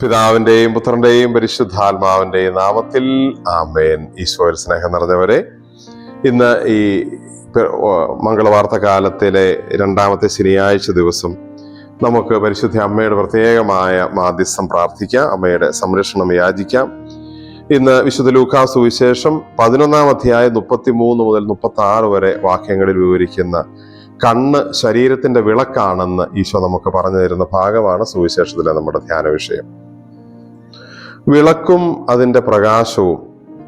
പിതാവിന്റെയും പുത്രന്റെയും പരിശുദ്ധാത്മാവിന്റെയും നാമത്തിൽ ആമേൻ. ഈശോയിൽ സ്നേഹം നിറഞ്ഞവരെ ഇന്ന് ഈ മംഗളവാർത്ത കാലത്തിലെ രണ്ടാമത്തെ ശനിയാഴ്ച ദിവസം നമുക്ക് പരിശുദ്ധ അമ്മയുടെ പ്രത്യേകമായ മാധ്യസ്ഥം പ്രാർത്ഥിക്കാം അമ്മയുടെ സംരക്ഷണം യാചിക്കാം. ഇന്ന് വിശുദ്ധ ലൂക്കാ സുവിശേഷം പതിനൊന്നാം അധ്യായം മുപ്പത്തി മൂന്ന് മുതൽ മുപ്പത്തി ആറ് വരെ വാക്യങ്ങളിൽ വിവരിക്കുന്ന കണ്ണ് ശരീരത്തിന്റെ വിളക്കാണെന്ന് ഈശോ നമുക്ക് പറഞ്ഞു തരുന്ന ഭാഗമാണ് സുവിശേഷത്തിലെ നമ്മുടെ ധ്യാന വിഷയം വിളക്കും അതിന്റെ പ്രകാശവും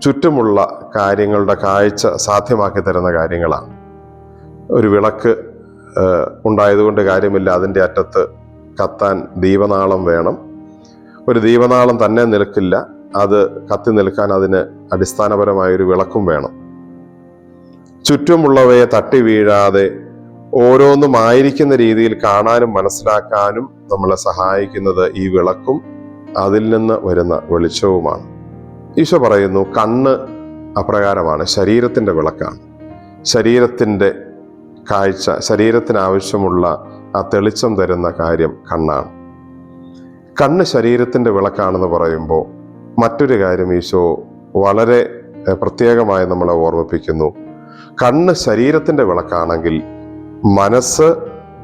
ചുറ്റുമുള്ള കാര്യങ്ങളുടെ കാഴ്ച സാധ്യമാക്കി തരുന്ന കാര്യങ്ങളാണ്. ഒരു വിളക്ക് ഉണ്ടായതുകൊണ്ട് കാര്യമില്ല. അതിന്റെ അറ്റത്ത് കത്താൻ ദീപനാളം വേണം. ഒരു ദീപനാളം തന്നെ നിൽക്കില്ല അത് കത്തി നിൽക്കാൻ അതിന് അടിസ്ഥാനപരമായ ഒരു വിളക്കും വേണം. ചുറ്റുമുള്ളവയെ തട്ടി വീഴാതെ ഓരോന്നും ആയിരിക്കുന്ന രീതിയിൽ കാണാനും മനസ്സിലാക്കാനും നമ്മളെ സഹായിക്കുന്നത് ഈ വിളക്കും അതിൽ നിന്ന് വരുന്ന വെളിച്ചവുമാണ്. ഈശോ പറയുന്നു കണ്ണ് അപ്രകാരമാണ് ശരീരത്തിന്റെ വിളക്കാണ്. ശരീരത്തിന്റെ കാഴ്ച ശരീരത്തിന് ആവശ്യമുള്ള ആ തെളിച്ചം തരുന്ന കാര്യം കണ്ണാണ്. കണ്ണ് ശരീരത്തിന്റെ വിളക്കാണെന്ന് പറയുമ്പോൾ മറ്റൊരു കാര്യം ഈശോ വളരെ പ്രത്യേകമായി നമ്മളെ ഓർമ്മിപ്പിക്കുന്നു. കണ്ണ് ശരീരത്തിന്റെ വിളക്കാണെങ്കിൽ മനസ്സ്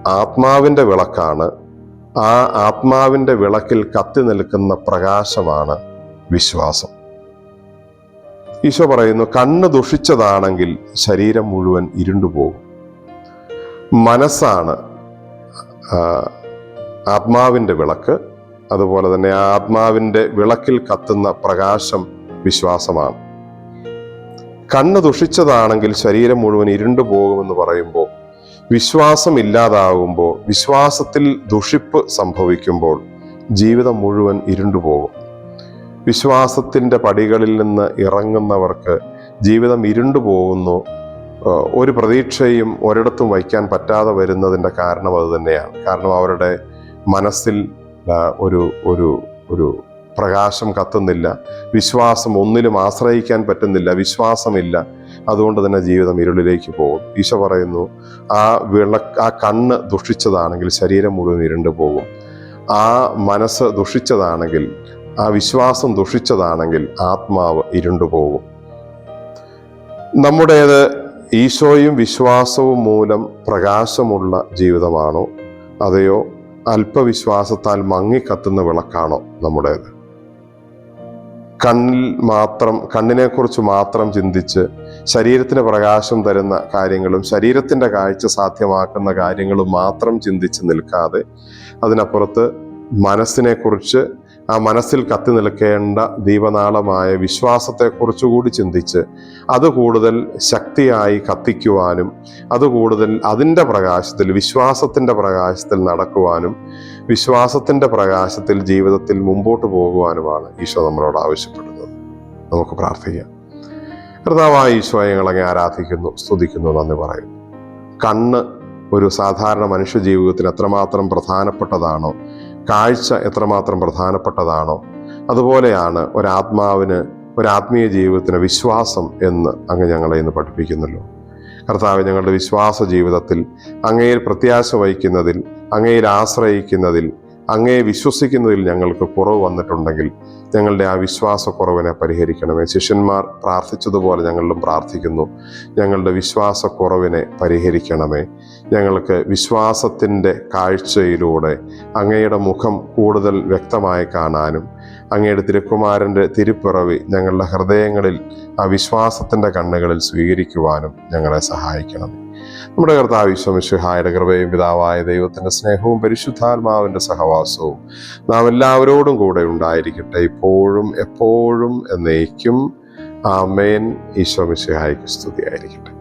ആത്മാവിന്റെ വിളക്കാണ് ആ ആത്മാവിന്റെ വിളക്കിൽ കത്തി നിൽക്കുന്ന പ്രകാശമാണ് വിശ്വാസം. ഈശോ പറയുന്നു കണ്ണ് ദുഷിച്ചതാണെങ്കിൽ ശരീരം മുഴുവൻ ഇരുണ്ടുപോകും. മനസ്സാണ് ആത്മാവിന്റെ വിളക്ക്. അതുപോലെ തന്നെ ആ ആത്മാവിന്റെ വിളക്കിൽ കത്തുന്ന പ്രകാശം വിശ്വാസമാണ്. കണ്ണ് ദുഷിച്ചതാണെങ്കിൽ ശരീരം മുഴുവൻ ഇരുണ്ടു പോകുമെന്ന് പറയുമ്പോൾ വിശ്വാസം ഇല്ലാതാകുമ്പോൾ വിശ്വാസത്തിൽ ദുഷിപ്പ് സംഭവിക്കുമ്പോൾ ജീവിതം മുഴുവൻ ഇരുണ്ടുപോകും. വിശ്വാസത്തിന്റെ പടികളിൽ നിന്ന് ഇറങ്ങുന്നവർക്ക് ജീവിതം ഇരുണ്ടു പോകുന്നു ഒരു പ്രതീക്ഷയും ഒരിടത്തും വയ്ക്കാൻ പറ്റാതെ വരുന്നതിന്റെ കാരണം അത് തന്നെയാണ്. കാരണം അവരുടെ മനസ്സിൽ ഒരു ഒരു ഒരു പ്രകാശം കത്തുന്നില്ല. വിശ്വാസം ഒന്നിലും ആശ്രയിക്കാൻ പറ്റുന്നില്ല. വിശ്വാസമില്ല. അതുകൊണ്ട് തന്നെ ജീവിതം ഇരുളിലേക്ക് പോകും. ഈശോ പറയുന്നു ആ വിള ആ കണ്ണ് ദുഷിച്ചതാണെങ്കിൽ ശരീരം മുഴുവൻ ഇരുണ്ടു പോകും. ആ മനസ്സ് ദുഷിച്ചതാണെങ്കിൽ ആ വിശ്വാസം ദുഷിച്ചതാണെങ്കിൽ ആത്മാവ് ഇരുണ്ടു പോകും. നമ്മുടേത് ഈശോയും വിശ്വാസവും മൂലം പ്രകാശമുള്ള ജീവിതമാണോ? അതെയോ അല്പവിശ്വാസത്താൽ മങ്ങിക്കത്തുന്ന വിളക്കാണോ നമ്മുടേത്? കണ്ണിൽ മാത്രം കണ്ണിനെക്കുറിച്ച് മാത്രം ചിന്തിച്ച് ശരീരത്തിന് പ്രകാശം തരുന്ന കാര്യങ്ങളും ശരീരത്തിന്റെ കാഴ്ച സാധ്യമാക്കുന്ന കാര്യങ്ങളും മാത്രം ചിന്തിച്ച് നിൽക്കാതെ അതിനപ്പുറത്ത് മനസ്സിനെക്കുറിച്ച് ആ മനസ്സിൽ കത്തി നിൽക്കേണ്ട ദീപനാളമായ വിശ്വാസത്തെക്കുറിച്ച് കൂടി ചിന്തിച്ച് അത് കൂടുതൽ ശക്തിയായി കത്തിക്കുവാനും അത് കൂടുതൽ അതിന്റെ പ്രകാശത്തിൽ വിശ്വാസത്തിന്റെ പ്രകാശത്തിൽ നടക്കുവാനും വിശ്വാസത്തിന്റെ പ്രകാശത്തിൽ ജീവിതത്തിൽ മുമ്പോട്ട് പോകുവാനുമാണ് ഈശോ നമ്മളോട് ആവശ്യപ്പെടുന്നത്. നമുക്ക് പ്രാർത്ഥിക്കാം. കർത്താവായ ഈശോയെ ആരാധിക്കുന്നു സ്തുതിക്കുന്നു നന്ദി പറയുന്നു. കണ്ണ് ഒരു സാധാരണ മനുഷ്യ ജീവിതത്തിന് എത്രമാത്രം പ്രധാനപ്പെട്ടതാണോ കാഴ്ച എത്രമാത്രം പ്രധാനപ്പെട്ടതാണോ അതുപോലെയാണ് ഒരാത്മാവിന് ഒരാത്മീയ ജീവിതത്തിന് വിശ്വാസം എന്ന് അങ്ങ് ഞങ്ങളെ ഇന്ന് പഠിപ്പിക്കുന്നല്ലോ കർത്താവ് ഞങ്ങളുടെ വിശ്വാസ ജീവിതത്തിൽ അങ്ങയിൽ പ്രത്യാശ വഹിക്കുന്നതിൽ അങ്ങയിൽ ആശ്രയിക്കുന്നതിൽ അങ്ങയെ വിശ്വസിക്കുന്നതിൽ ഞങ്ങൾക്ക് കുറവ് വന്നിട്ടുണ്ടെങ്കിൽ ഞങ്ങളുടെ ആ വിശ്വാസക്കുറവിനെ പരിഹരിക്കണമേ. ശിഷ്യന്മാർ പ്രാർത്ഥിച്ചതുപോലെ ഞങ്ങളിലും പ്രാർത്ഥിക്കുന്നു. ഞങ്ങളുടെ വിശ്വാസക്കുറവിനെ പരിഹരിക്കണമേ. ഞങ്ങൾക്ക് വിശ്വാസത്തിന്റെ കാഴ്ചയിലൂടെ അങ്ങയുടെ മുഖം കൂടുതൽ വ്യക്തമായി കാണാനും അങ്ങയുടെ തിരുക്കുമാരന്റെ തിരുപ്പിറവി ഞങ്ങളുടെ ഹൃദയങ്ങളിൽ ആ വിശ്വാസത്തിന്റെ കണ്ണുകളിൽ സ്വീകരിക്കുവാനും ഞങ്ങളെ സഹായിക്കണം നമ്മുടെ കർത്താവ് ഈശ്വമിശുഹായുടെ കൃപയും പിതാവായ ദൈവത്തിന്റെ സ്നേഹവും പരിശുദ്ധാത്മാവിന്റെ സഹവാസവും നാം എല്ലാവരോടും കൂടെ ഉണ്ടായിരിക്കട്ടെ. ഇപ്പോഴും എപ്പോഴും എന്നേക്കും. ആമേൻ. ഈശ്വമിശുഹായ്ക്ക് സ്തുതിയായിരിക്കട്ടെ.